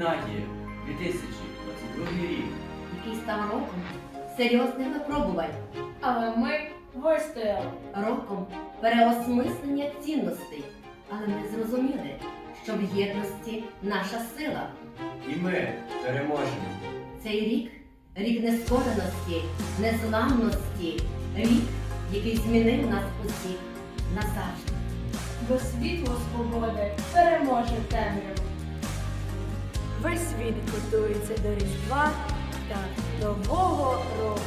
Гренадії 2022 рік. Який став роком серйозних випробувань. Але ми вистояли роком переосмислення цінностей. Але ми зрозуміли, що в єдності наша сила. І ми переможемо. Цей рік рік нескореності, незламності, рік, який змінив нас усіх назавжди. Бо світло свободи переможе темряву. Весь світ готується до Різдва та Нового року.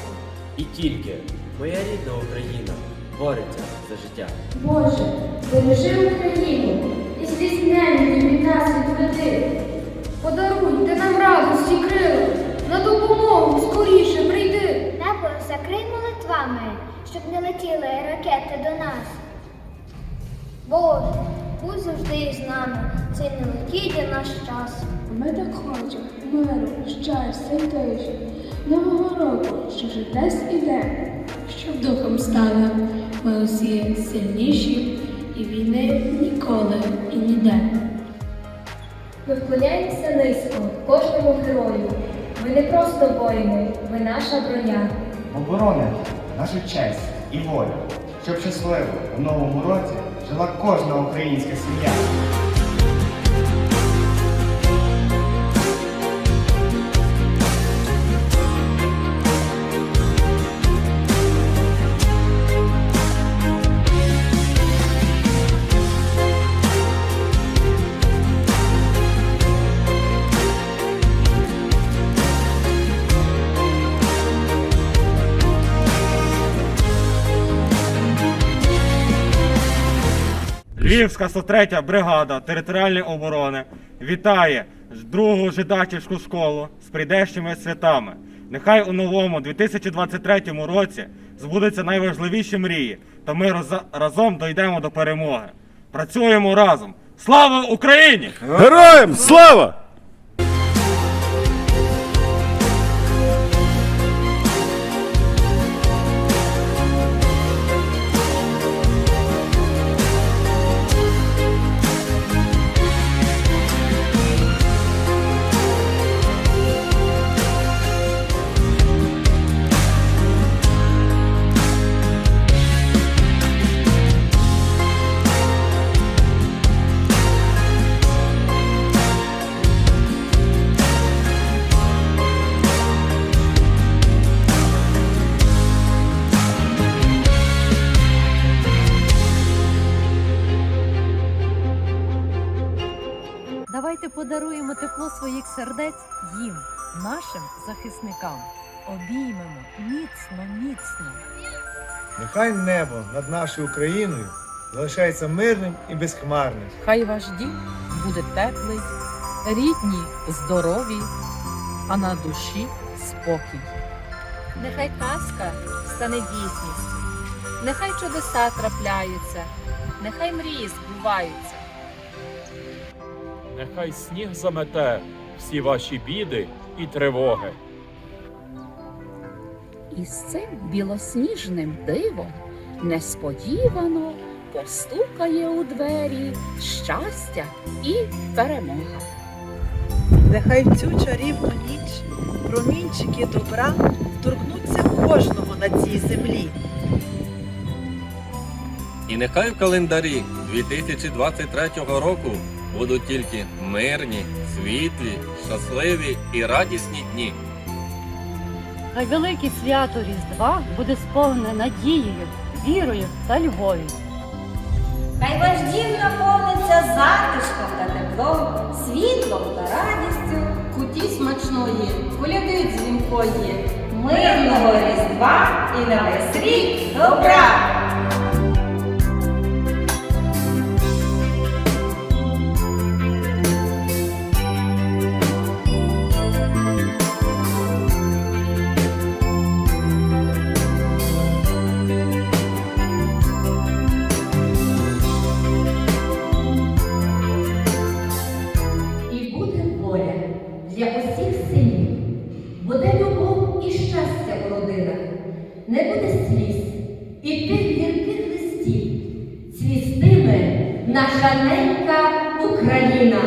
І тільки моя рідна Україна бореться за життя. Боже, бережи Україну і здійснення від нас відведи. Подаруй ти нам радості крила, на допомогу скоріше прийди. Небо закрий молитвами, щоб не летіли ракети до нас. Боже, будь завжди з нами, цей нелегкий наш час. Ми так хочемо миру, щастя й тиші, нового року, що вже десь іде, щоб духом стали ми усі сильніші, і війни ніколи і ніде. Ми вклоняємося низько кожному герою. Ви не просто воїни, ви наша броня. Оборонимо нашу честь і волю, щоб щасливо у новому році жила кожна українська сім'я. Львівська 103 бригада територіальної оборони вітає другу жидачівську школу з прийдешніми святами. Нехай у новому 2023 році збудуться найважливіші мрії, та ми роз- разом дійдемо до перемоги. Працюємо разом. Слава Україні! Героям слава! Давайте подаруємо тепло своїх сердець їм, нашим захисникам. Обіймемо міцно, міцно. Нехай небо над нашою Україною залишається мирним і безхмарним. Хай ваш дім буде теплий, рідні, здорові, а на душі спокій. Нехай казка стане дійсністю, нехай чудеса трапляються, нехай мрії збуваються. Нехай сніг замете всі ваші біди і тривоги. І з цим білосніжним дивом несподівано постукає у двері щастя і перемога. Нехай в цю чарівну ніч промінчики добра торкнуться кожного на цій землі. І нехай в календарі 2023 року будуть тільки мирні, світлі, щасливі і радісні дні. Хай велике свято Різдва буде сповнене надією, вірою та любов'ю. Хай ваш дім наповниться затишком та теплом, світлом та радістю, Куті смачної, коляди дзвінкої. мирного різдва і на весь рік добра! Наша ненька Україна.